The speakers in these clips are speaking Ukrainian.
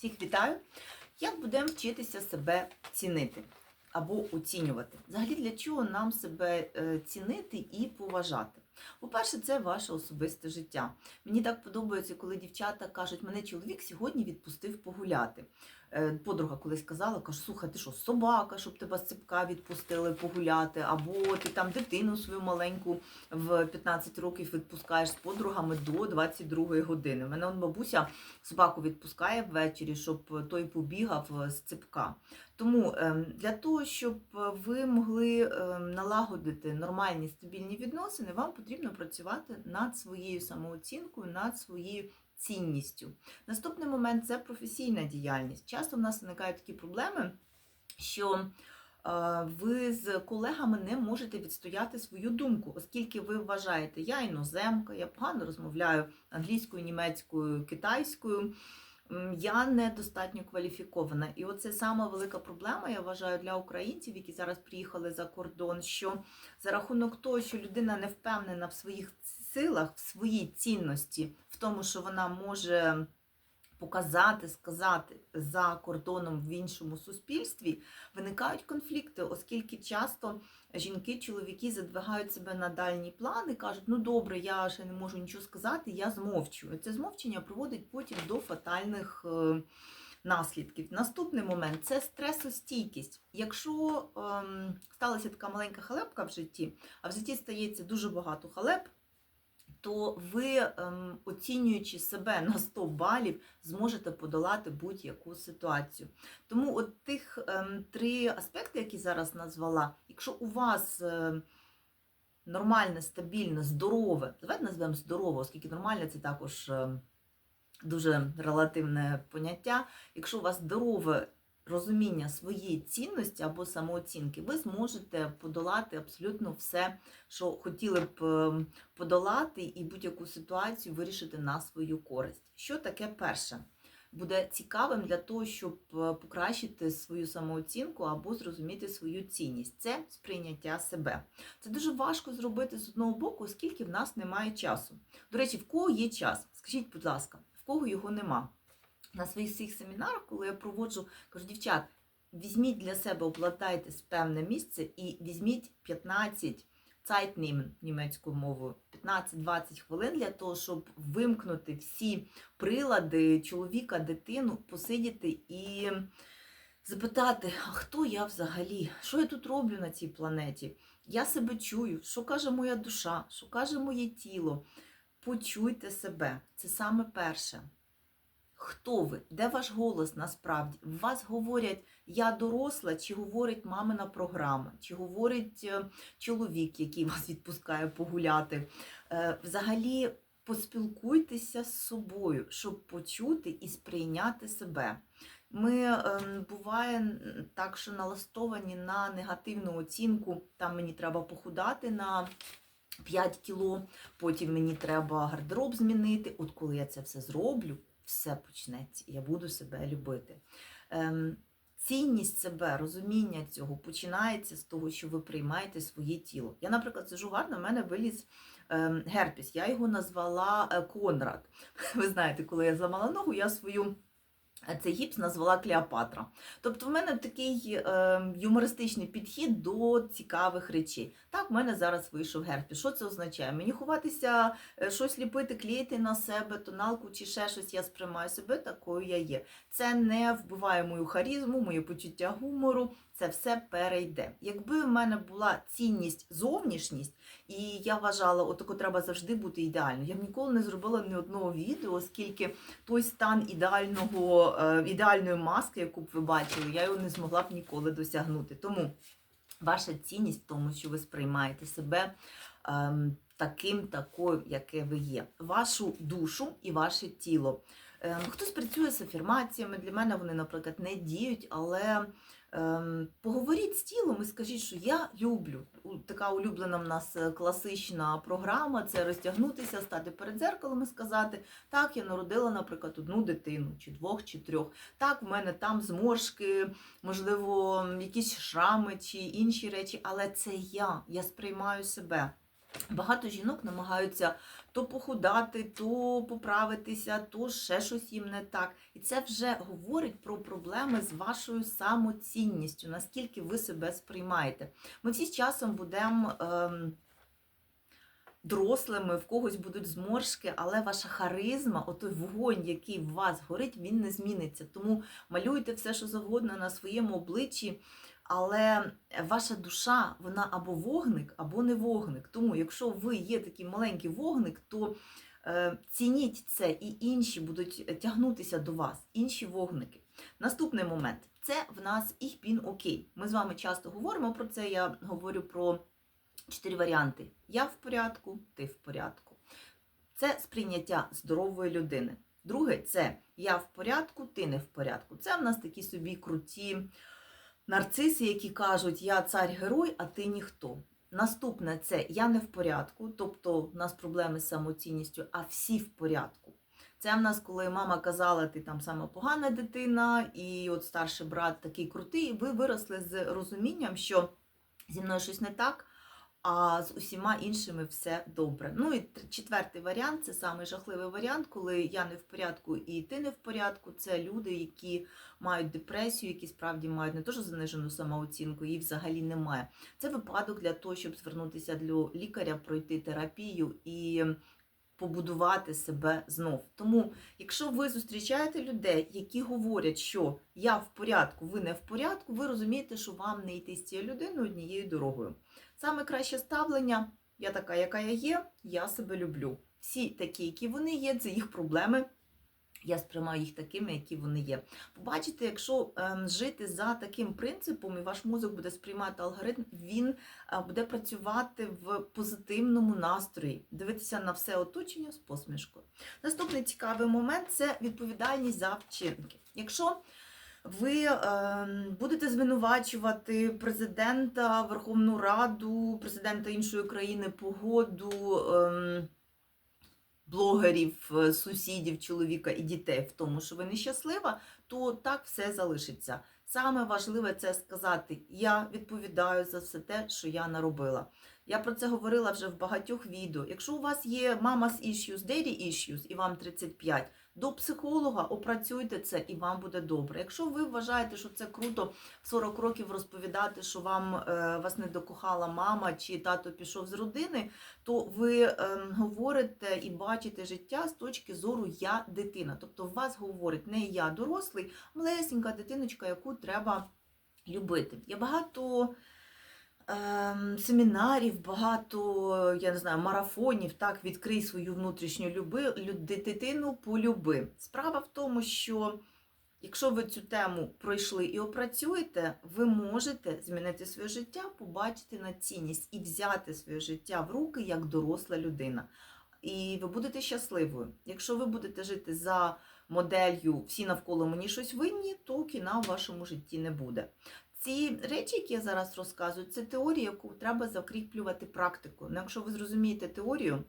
Всіх вітаю! Як будемо вчитися себе цінити або оцінювати? Взагалі, для чого нам себе е, цінити і поважати? По-перше, це ваше особисте життя. Мені так подобається, коли дівчата кажуть, мене чоловік сьогодні відпустив погуляти. Е, Подруга колись казала, каже, слухай, ти що, собака, щоб тебе з цепка відпустили погуляти, або ти там дитину свою маленьку в 15 років відпускаєш з подругами до 22 години. У мене он бабуся собаку відпускає ввечері, щоб той побігав з цепка. Тому ем, для того, щоб ви могли ем, налагодити нормальні стабільні відносини, вам потрібно працювати над своєю самооцінкою, над своєю цінністю. Наступний момент це професійна діяльність. Часто в нас виникають такі проблеми, що е, ви з колегами не можете відстояти свою думку, оскільки ви вважаєте, я іноземка, я погано розмовляю англійською, німецькою, китайською. Я недостатньо кваліфікована. І оце сама велика проблема, я вважаю, для українців, які зараз приїхали за кордон, що за рахунок того, що людина не впевнена в своїх силах, в своїй цінності, в тому, що вона може показати, сказати за кордоном в іншому суспільстві, виникають конфлікти, оскільки часто жінки, чоловіки задвигають себе на дальній план і кажуть, ну добре, я ще не можу нічого сказати, я змовчу. Це змовчення приводить потім до фатальних. е, Наслідків. Наступний момент це стресостійкість. Якщо ем, сталася така маленька халепка в житті, а в житті стається дуже багато халеп, то ви, ем, оцінюючи себе на 100 балів, зможете подолати будь-яку ситуацію. Тому от тих ем, три аспекти, які зараз назвала, якщо у вас е, нормальне, стабільне, здорове, давайте назвемо здорове, оскільки нормальне це також дуже релативне поняття. Якщо у вас здорове розуміння своєї цінності або самооцінки, ви зможете подолати абсолютно все, що хотіли б е, подолати, і будь-яку ситуацію вирішити на свою користь. Що таке перше? Буде цікавим для того, щоб е, покращити свою самооцінку або зрозуміти свою цінність. Це сприйняття себе. Це дуже важко зробити з одного боку, оскільки в нас немає часу. До речі, в кого є час? Скажіть, будь ласка, в кого його нема? На своїх всіх семінарах, коли я проводжу, кажу, дівчат, візьміть для себе, обладайте певне місце і візьміть 15 Zeitnehmen німецькою мовою, 15-20 хвилин для того, щоб вимкнути всі прилади чоловіка, дитину, посидіти і запитати, а хто я взагалі? Що я тут роблю на цій планеті? Я себе чую, що каже моя душа, що каже моє тіло. Почуйте себе. Це саме перше. Хто ви? Де ваш голос насправді? Вас говорять я доросла, чи говорить мамина програма, чи говорить е, чоловік, який вас відпускає погуляти. Е, Взагалі поспілкуйтеся з собою, щоб почути і сприйняти себе. Ми ем, буває так, що налаштовані на негативну оцінку. Там мені треба похудати на 5 кіло, потім мені треба гардероб змінити. От коли я це все зроблю, все почнеться, я буду себе любити. Ем, цінність себе, розуміння цього починається з того, що ви приймаєте своє тіло. Я, наприклад, сижу гарно, в мене виліз ем, герпес. Я його назвала е, Конрад. Ви знаєте, коли я зламала ногу, я свою. Цей гіпс назвала Клеопатра. Тобто в мене такий е, юмористичний підхід до цікавих речей. Так, в мене зараз вийшов герпі. Що це означає? Мені ховатися, е, щось ліпити, клеїти на себе, тоналку чи ще щось, я сприймаю себе такою я є. Це не вбиває мою харізму, моє почуття гумору, це все перейде. Якби в мене була цінність, зовнішність, і я вважала, отако треба завжди бути ідеальною, я б ніколи не зробила ні одного відео, оскільки той стан ідеального, е, ідеальної маски, яку б ви бачили, я його не змогла б ніколи досягнути. Тому ваша цінність в тому, що ви сприймаєте себе ем, таким, такою, яке ви є. Вашу душу і ваше тіло. Ем, хтось працює з афірмаціями, для мене вони, наприклад, не діють, але поговоріть з тілом і скажіть, що я люблю. Така улюблена в нас е, класична програма це розтягнутися, стати перед дзеркалом і сказати, так, я народила, наприклад, одну дитину, чи двох, чи трьох. Так, в мене там зморшки, можливо, якісь шрами чи інші речі, але це я, я сприймаю себе. Багато жінок намагаються то похудати, то поправитися, то ще щось їм не так. І це вже говорить про проблеми з вашою самоцінністю, наскільки ви себе сприймаєте. Ми всі з часом будемо. Ем, Дорослими, в когось будуть зморшки, але ваша харизма, отой вогонь, який в вас горить, він не зміниться. Тому малюйте все, що завгодно на своєму обличчі, але ваша душа, вона або вогник, або не вогник. Тому, якщо ви є такий маленький вогник, то е, цініть це, і інші будуть тягнутися до вас, інші вогники. Наступний момент це в нас «Ich bin окей. Ми з вами часто говоримо про це. Я говорю про чотири варіанти: я в порядку, ти в порядку. Це сприйняття здорової людини. Друге, це я в порядку, ти не в порядку. Це в нас такі собі круті нарциси, які кажуть, я цар-герой, а ти ніхто. Наступне це я не в порядку, тобто в нас проблеми з самоцінністю, а всі в порядку. Це в нас, коли мама казала, ти там сама погана дитина, і от старший брат такий крутий, ви виросли з розумінням, що зі мною щось не так, а з усіма іншими все добре. Ну і четвертий варіант це самий жахливий варіант, коли я не в порядку і ти не в порядку. Це люди, які мають депресію, які справді мають не дуже занижену самооцінку, її взагалі немає. Це випадок для того, щоб звернутися до лікаря, пройти терапію і побудувати себе знов. Тому, якщо ви зустрічаєте людей, які говорять, що я в порядку, ви не в порядку, ви розумієте, що вам не йти з цією людиною однією дорогою. Саме краще ставлення, я така, яка я є, я себе люблю. Всі такі, які вони є, це їх проблеми. Я сприймаю їх такими, які вони є. Побачите, якщо ем, жити за таким принципом, і ваш мозок буде сприймати алгоритм, він е, буде працювати в позитивному настрої, дивитися на все оточення з посмішкою. Наступний цікавий момент це відповідальність за вчинки. Якщо ви ем, будете звинувачувати президента, Верховну Раду, президента іншої країни, погоду. ем, блогерів, е, сусідів, чоловіка і дітей в тому, що ви нещаслива, то так все залишиться. Саме важливе це сказати: я відповідаю за все те, що я наробила. Я про це говорила вже в багатьох відео. Якщо у вас є mama's issues, daddy issues, і вам 35, до психолога опрацюйте це і вам буде добре. Якщо ви вважаєте, що це круто в 40 років розповідати, що вам е, вас не докохала мама чи тато пішов з родини, то ви е, говорите і бачите життя з точки зору я дитина. Тобто вас говорить не я дорослий, а малесенька дитиночка, яку треба любити. Я багато ем, семінарів, багато, я не знаю, марафонів, так, відкрий свою внутрішню люби, лю- дитину полюби. Справа в тому, що якщо ви цю тему пройшли і опрацюєте, ви можете змінити своє життя, побачити на цінність і взяти своє життя в руки як доросла людина. І ви будете щасливою. Якщо ви будете жити за моделлю всі навколо мені щось винні, то кіна в вашому житті не буде. Ці речі, які я зараз розказую, це теорія, яку треба закріплювати практикою. Ну, якщо ви зрозумієте теорію,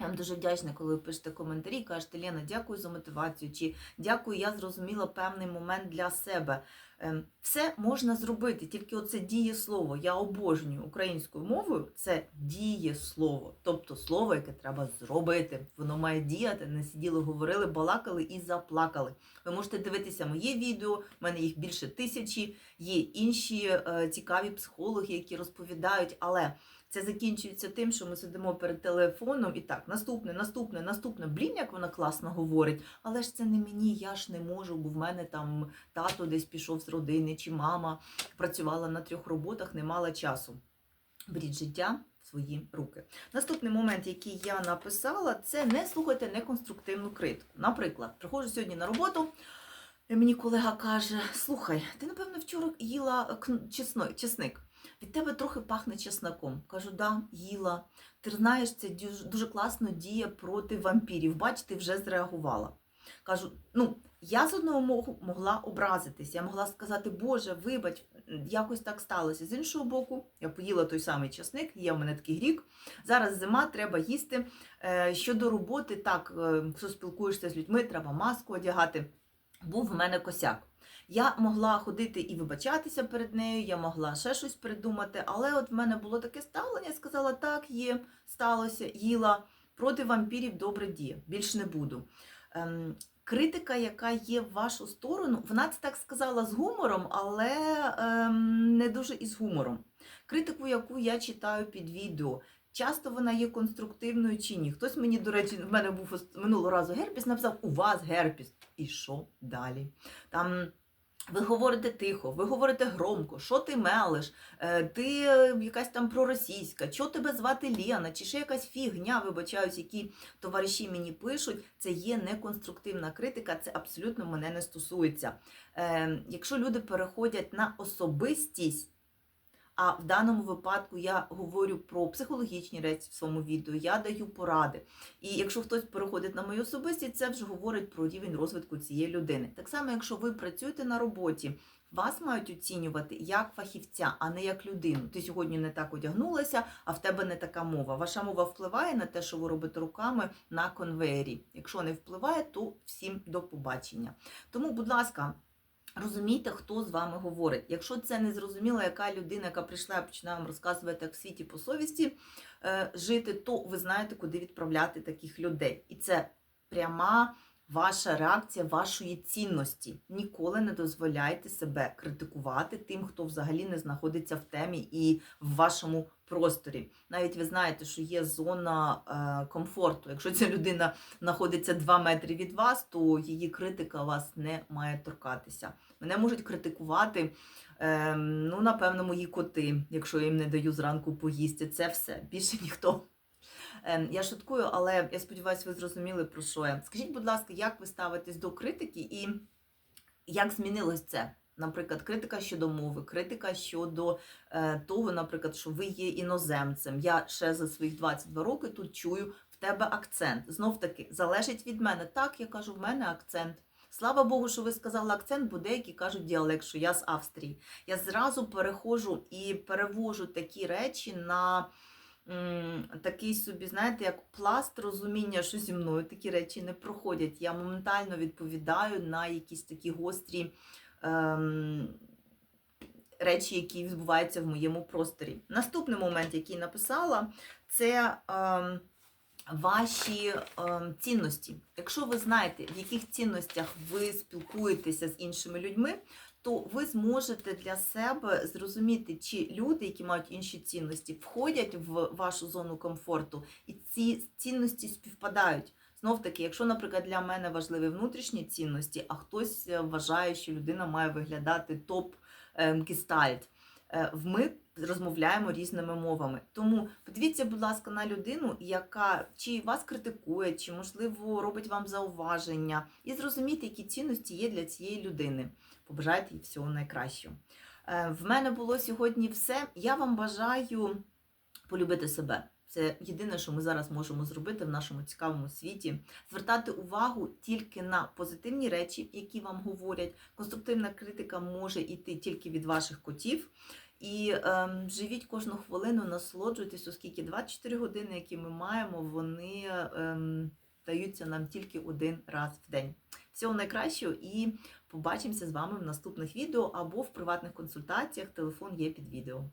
я вам дуже вдячна, коли ви пишете коментарі, кажете, Лена, дякую за мотивацію, чи дякую, я зрозуміла певний момент для себе. Ем, Все можна зробити, тільки оце дієслово. Я обожнюю українською мовою, це дієслово, тобто слово, яке треба зробити. Воно має діяти, не сиділи, говорили, балакали і заплакали. Ви можете дивитися моє відео, в мене їх більше тисячі, є інші е, цікаві психологи, які розповідають, але це закінчується тим, що ми сидимо перед телефоном і так, наступне, наступне, наступне. Блін, як вона класно говорить, але ж це не мені, я ж не можу, бо в мене там тато десь пішов з родини, чи мама працювала на трьох роботах, не мала часу. Беріть життя в свої руки. Наступний момент, який я написала, це не слухайте неконструктивну критику. Наприклад, приходжу сьогодні на роботу. Мені колега каже: слухай, ти напевно вчора їла чесно- чесник. Від тебе трохи пахне чесноком. Кажу, да, їла. Ти знаєш, це дуже класно діє проти вампірів. Бач, ти вже зреагувала. Кажу, ну, я з одного могла образитись, я могла сказати, Боже, вибач, якось так сталося. З іншого боку, я поїла той самий часник, є в мене такий грік. Зараз зима, треба їсти. Е, Щодо роботи, так, е, якщо спілкуєшся з людьми, треба маску одягати. Був в мене косяк. Я могла ходити і вибачатися перед нею, я могла ще щось придумати, але от в мене було таке ставлення, я сказала, так, є, сталося, їла, проти вампірів добре діє, більш не буду. Ем, критика, яка є в вашу сторону, вона це так сказала з гумором, але ем, не дуже із гумором. Критику, яку я читаю під відео, часто вона є конструктивною чи ні. Хтось мені, до речі, в мене був минулого разу герпіс, написав, у вас герпіс. І що далі? Там ви говорите тихо, ви говорите громко, що ти мелиш, Е, ти е, якась там проросійська, що тебе звати Лена, чи ще якась фігня, вибачаюсь, які товариші мені пишуть, це є неконструктивна критика, це абсолютно мене не стосується. Е, якщо люди переходять на особистість, а в даному випадку я говорю про психологічні речі в своєму відео, я даю поради. І якщо хтось переходить на мою особистість, це вже говорить про рівень розвитку цієї людини. Так само, якщо ви працюєте на роботі, вас мають оцінювати як фахівця, а не як людину. Ти сьогодні не так одягнулася, а в тебе не така мова. Ваша мова впливає на те, що ви робите руками на конвеєрі. Якщо не впливає, то всім до побачення. Тому, будь ласка. Розумійте, хто з вами говорить. Якщо це не зрозуміло, яка людина, яка прийшла і починає вам розказувати, як в світі по совісті е, жити, то ви знаєте, куди відправляти таких людей. І це пряма ваша реакція вашої цінності. Ніколи не дозволяйте себе критикувати тим, хто взагалі не знаходиться в темі і в вашому просторі. Навіть ви знаєте, що є зона е, комфорту. Якщо ця людина знаходиться 2 метри від вас, то її критика вас не має торкатися. Мене можуть критикувати, е, ну, напевно, мої коти, якщо я їм не даю зранку поїсти. Це все. Більше ніхто. Ем, Я шуткую, але я сподіваюся, ви зрозуміли, про що я. Скажіть, будь ласка, як ви ставитесь до критики і як змінилось це? Наприклад, критика щодо мови, критика щодо е, того, наприклад, що ви є іноземцем. Я ще за своїх 22 роки тут чую в тебе акцент. Знов таки, залежить від мене. Так, я кажу, в мене акцент. Слава Богу, що ви сказали акцент, бо деякі кажуть діалект, що я з Австрії. Я зразу переходжу і перевожу такі речі на такий собі, знаєте, як пласт розуміння, що зі мною такі речі не проходять. Я моментально відповідаю на якісь такі гострі ем, речі, які відбуваються в моєму просторі. Наступний момент, який написала, це. Ем, Ваші ем, цінності. Якщо ви знаєте, в яких цінностях ви спілкуєтеся з іншими людьми, то ви зможете для себе зрозуміти, чи люди, які мають інші цінності, входять в вашу зону комфорту, і ці цінності співпадають. Знов таки, якщо, наприклад, для мене важливі внутрішні цінності, а хтось е, вважає, що людина має виглядати топ ем, е, ми розмовляємо різними мовами. Тому подивіться, будь ласка, на людину, яка чи вас критикує, чи, можливо, робить вам зауваження, і зрозумійте, які цінності є для цієї людини. Побажайте їй всього найкращого. Е, В мене було сьогодні все. Я вам бажаю полюбити себе. Це єдине, що ми зараз можемо зробити в нашому цікавому світі. Звертати увагу тільки на позитивні речі, які вам говорять. Конструктивна критика може йти тільки від ваших котів. І ем, живіть кожну хвилину, насолоджуйтесь, оскільки 24 години, які ми маємо, вони ем, даються нам тільки один раз в день. Всього найкращого і побачимося з вами в наступних відео або в приватних консультаціях. Телефон є під відео.